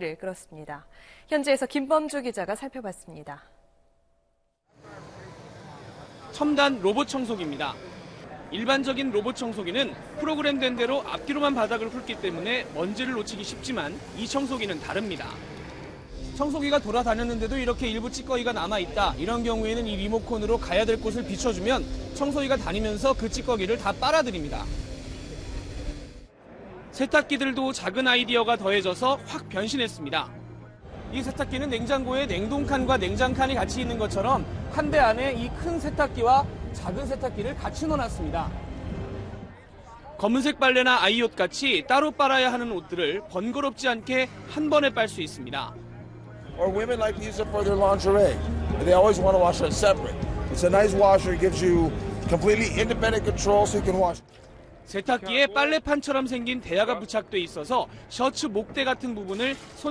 를 끌었습니다. 현지에서 김범주 기자가 살펴봤습니다. 첨단 로봇 청소기입니다. 일반적인 로봇 청소기는 프로그램된 대로 앞뒤로만 바닥을 훑기 때문에 먼지를 놓치기 쉽지만 이 청소기는 다릅니다. 청소기가 돌아다녔는데도 이렇게 일부 찌꺼기가 남아있다. 이런 경우에는 이 리모컨으로 가야 될 곳을 비춰주면 청소기가 다니면서 그 찌꺼기를 다 빨아들입니다. 세탁기들도 작은 아이디어가 더해져서 확 변신했습니다. 이 세탁기는 냉장고에 냉동칸과 냉장칸이 같이 있는 것처럼 한 대 안에 이 큰 세탁기와 작은 세탁기를 같이 넣어놨습니다. 검은색 빨래나 아이옷 같이 따로 빨아야 하는 옷들을 번거롭지 않게 한 번에 빨 수 있습니다. 세탁기에 빨래판처럼 생긴 대야가 부착돼 있어서 셔츠 목대 같은 부분을 손